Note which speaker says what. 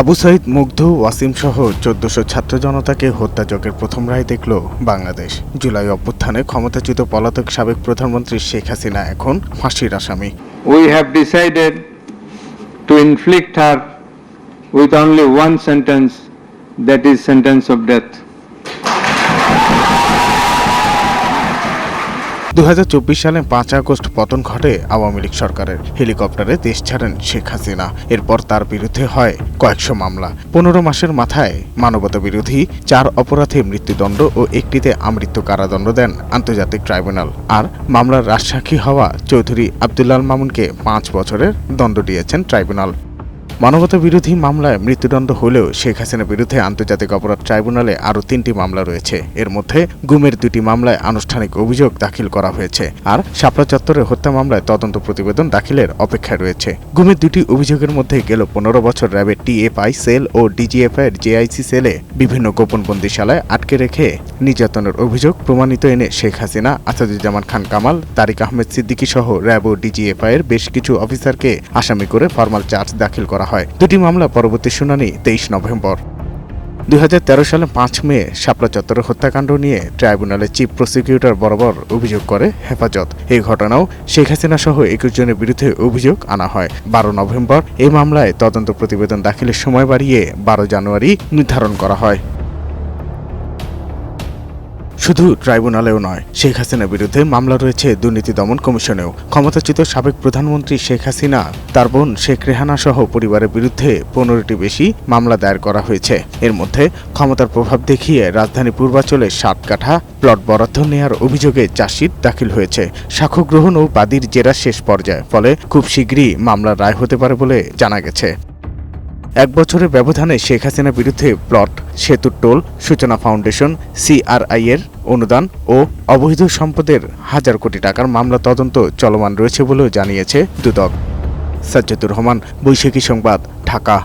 Speaker 1: আবু সাইদ মুগ্ধ ওয়াসিম সহ চোদ্দশো ছাত্র জনতাকে হত্যাযজ্ঞের প্রথম রায় দেখল বাংলাদেশ জুলাই অভ্যুত্থানে ক্ষমতাচ্যুত পলাতক সাবেক প্রধানমন্ত্রী শেখ হাসিনা এখন ফাঁসির আসামি
Speaker 2: we have decided to inflict her with only one sentence that is sentence of death.
Speaker 1: দু হাজার চব্বিশ সালে পাঁচ আগস্ট পতন ঘটে আওয়ামী লীগ সরকারের। হেলিকপ্টারে দেশ ছাড়েন শেখ হাসিনা। এরপর তার বিরুদ্ধে হয় কয়েকশো মামলা। পনেরো মাসের মাথায় মানবতা বিরোধী চার অপরাধে মৃত্যুদণ্ড ও একটিতে আমৃত্যু কারাদণ্ড দেন আন্তর্জাতিক ট্রাইব্যুনাল। আর মামলার রাজসাক্ষী হওয়া চৌধুরী আবদুল্লাল মামুনকে পাঁচ বছরের দণ্ড দিয়েছেন ট্রাইব্যুনাল। মানবতা বিরোধী মামলায় মৃত্যুদণ্ড হলেও শেখ হাসিনার বিরুদ্ধে আন্তর্জাতিক অপরাধ ট্রাইব্যুনালে আরও তিনটি মামলা রয়েছে। এর মধ্যে গুমের দুটি মামলায় আনুষ্ঠানিক অভিযোগ দাখিল করা হয়েছে আর শাপলা চত্বরের হত্যা মামলায় তদন্ত প্রতিবেদন দাখিলের অপেক্ষায় রয়েছে। গুমের দুটি অভিযোগের মধ্যে গেল পনেরো বছর র্যাবের টিএফআই সেল ও ডিজিএফআই এর জেআইসি সেলে বিভিন্ন গোপন বন্দিশালায় আটকে রেখে নির্যাতনের অভিযোগ প্রমাণিত এনে শেখ হাসিনা, আসাদুজ্জামান খান কামাল, তারিক আহমেদ সিদ্দিকী সহ র্যাব ও ডিজিএফআই এর বেশ কিছু অফিসারকে আসামি করে ফরমাল চার্জ দাখিল করা হয়। দুটি মামলা পরবর্তী শুনানি তেইশ নভেম্বর। দুই হাজার তেরো সালে পাঁচ মে শাপলা চত্বরের হত্যাকাণ্ড নিয়ে ট্রাইব্যুনালে চিফ প্রসিকিউটর বরাবর অভিযোগ করে হেফাজত। এই ঘটনাও শেখ হাসিনা সহ একুশ জনের বিরুদ্ধে অভিযোগ আনা হয়। বারো নভেম্বর এই মামলায় তদন্ত প্রতিবেদন দাখিলের সময় বাড়িয়ে বারো জানুয়ারি নির্ধারণ করা হয়। শুধু ট্রাইব্যুনালেও নয়, শেখ হাসিনার বিরুদ্ধে মামলা রয়েছে, দুর্নীতি দমন কমিশনেও। ক্ষমতাচ্যুত সাবেক প্রধানমন্ত্রী শেখ হাসিনা, তার বোন শেখ রেহানা সহ পরিবারের বিরুদ্ধে পনেরোটি বেশি মামলা দায়ের করা হয়েছে। এর মধ্যে ক্ষমতার প্রভাব দেখিয়ে রাজধানী পূর্বাঞ্চলে সাত কাঠা প্লট বরাদ্দ নেয়ার অভিযোগে চার্জশিট দাখিল হয়েছে। সাক্ষ্য গ্রহণ ও বাদীর জেরা শেষ পর্যায়ে, ফলে খুব শীঘ্রই মামলার রায় হতে পারে বলে জানা গেছে। এক বছরের ব্যবধানে শেখ হাসিনার বিরুদ্ধে প্লট সেতু টোল, সূচনা ফাউন্ডেশন, সিআরআই এর অনুদান ও অবৈধ সম্পদের হাজার কোটি টাকার মামলা তদন্ত চলমান রয়েছে বলেও জানিয়েছে দুদক। সাজ্জাদুর রহমান, বৈশাখী সংবাদ, ঢাকা।